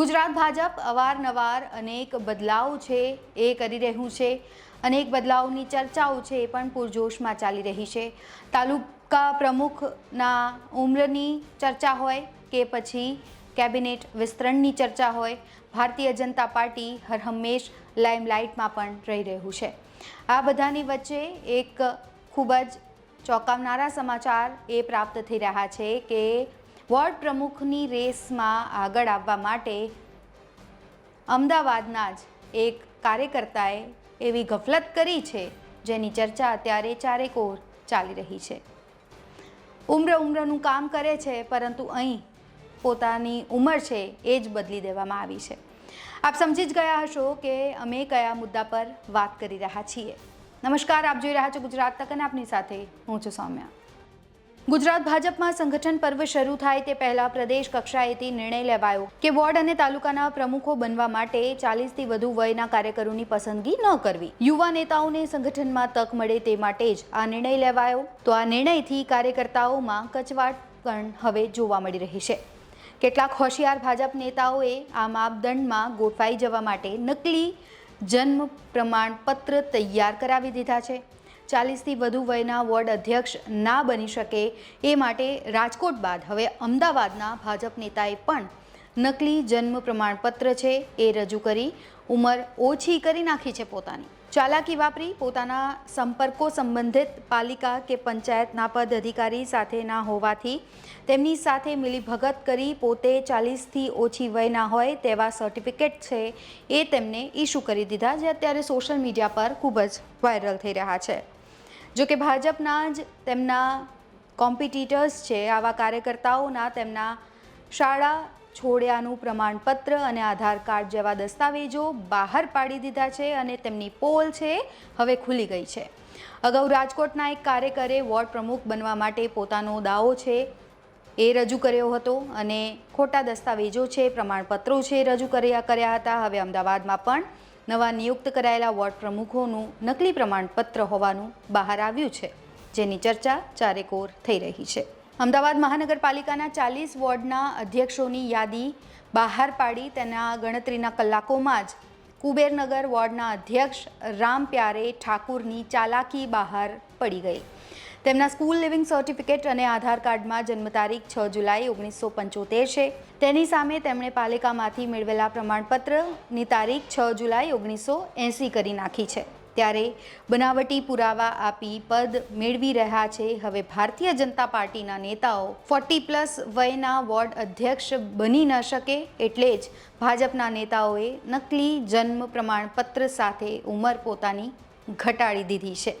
ગુજરાત ભાજપ અવારનવાર અનેક બદલાવ છે, એ કરી રહ્યું છે. અનેક બદલાવની ચર્ચાઓ છે, એ પણ પૂરજોશમાં ચાલી રહી છે. તાલુકા પ્રમુખના ઉમ્રની ચર્ચા હોય કે પછી કેબિનેટ વિસ્તરણની ચર્ચા હોય, ભારતીય જનતા પાર્ટી હરહંમેશ લાઇમલાઇટમાં પણ રહી રહ્યું છે. આ બધાની વચ્ચે એક ખૂબ જ ચોંકાવનારા સમાચાર એ પ્રાપ્ત થઈ રહ્યા છે કે વોર્ડ પ્રમુખની રેસમાં આગળ આવવા માટે અમદાવાદના જ એક કાર્યકર્તાએ એવી ગફલત કરી છે, જેની ચર્ચા અત્યારે ચારેકોર ચાલી રહી છે. ઉમ્ર ઉમ્રનું કામ કરે છે, પરંતુ અહીં પોતાની ઉંમર છે એ જ બદલી દેવામાં આવી છે. આપ સમજી જ ગયા હશો કે અમે કયા મુદ્દા પર વાત કરી રહ્યા છીએ. નમસ્કાર, આપ જોઈ રહ્યા છો ગુજરાત તક અને આપની સાથે હું છું સૌમ્યા. ગુજરાત ભાજપમાં સંગઠન પર્વ શરૂ થાય તે પહેલા પ્રદેશ કક્ષાએથી નિર્ણય લેવાયો કે વોર્ડ અને તાલુકાના પ્રમુખો બનવા માટે ચાલીસથી વધુ વયના કાર્યકરોની પસંદગી ન કરવી. યુવા નેતાઓને સંગઠનમાં તક મળે તે માટે જ આ નિર્ણય લેવાયો. તો આ નિર્ણયથી કાર્યકર્તાઓમાં કચવાટ પણ હવે જોવા મળી રહી છે. કેટલાક હોશિયાર ભાજપ નેતાઓએ આ માપદંડમાં ગોઠવાઈ જવા માટે નકલી જન્મ પ્રમાણપત્ર તૈયાર કરાવી દીધા છે. ચાલીસથી વધુ વયના વોર્ડ અધ્યક્ષ ના બની શકે એ માટે રાજકોટ બાદ હવે અમદાવાદના ભાજપ નેતાએ પણ નકલી જન્મ પ્રમાણપત્ર છે એ રજૂ કરી ઉંમર ઓછી કરી નાખી છે પોતાની. ચાલાકી વાપરી પોતાના સંપર્કો સંબંધિત પાલિકા કે પંચાયતના પદ અધિકારી સાથે ના હોવાથી તેમની સાથે મિલીભગત કરી પોતે ચાલીસથી ઓછી વયના હોય તેવા સર્ટિફિકેટ છે એ તેમને ઇસ્યુ કરી દીધા જે અત્યારે સોશિયલ મીડિયા પર ખૂબ જ વાયરલ થઈ રહ્યા છે. જો કે ભાજપના જ તેમના કોમ્પિટિટર્સ છે, આવા કાર્યકર્તાઓના તેમના શાળા છોડ્યાનું પ્રમાણપત્ર અને આધાર કાર્ડ જેવા દસ્તાવેજો બહાર પાડી દીધા છે અને તેમની પોલ છે, હવે ખુલી ગઈ છે. અગાઉ રાજકોટના એક કાર્યકરે વોર્ડ પ્રમુખ બનવા માટે પોતાનો દાવો છે એ રજૂ કર્યો હતો અને ખોટા દસ્તાવેજો છે, પ્રમાણપત્રો છે રજૂ કર્યા કર્યા હતા. હવે અમદાવાદમાં પણ નવા નિયુક્ત કરાયેલા વોર્ડ પ્રમુખોનું નકલી પ્રમાણપત્ર હોવાનું બહાર આવ્યું છે, જેની ચર્ચા ચારેકોર થઈ રહી છે. અમદાવાદ મહાનગરપાલિકાના ચાલીસ વોર્ડના અધ્યક્ષોની યાદી બહાર પાડી તેના ગણતરીના કલાકોમાં જ કુબેરનગર વોર્ડના અધ્યક્ષ રામ પ્યારે ઠાકુરની ચાલાકી બહાર પડી ગઈ. તેમના સ્કૂલ લિવિંગ સર્ટિફિકેટ અને આધાર કાર્ડમાં જન્મ તારીખ છ જુલાઈ ઓગણીસો પંચોતેર છે. તેની સામે તેમણે પાલિકામાંથી મેળવેલા પ્રમાણપત્રની તારીખ છ જુલાઈ ઓગણીસો એંસી કરી નાખી છે. ત્યારે બનાવટી પુરાવા આપી પદ મેળવી રહ્યા છે. હવે ભારતીય જનતા પાર્ટીના નેતાઓ ફોર્ટી પ્લસ વયના વોર્ડ અધ્યક્ષ બની ન શકે એટલે જ ભાજપના નેતાઓએ નકલી જન્મ પ્રમાણપત્ર સાથે ઉંમર પોતાની ઘટાડી દીધી છે.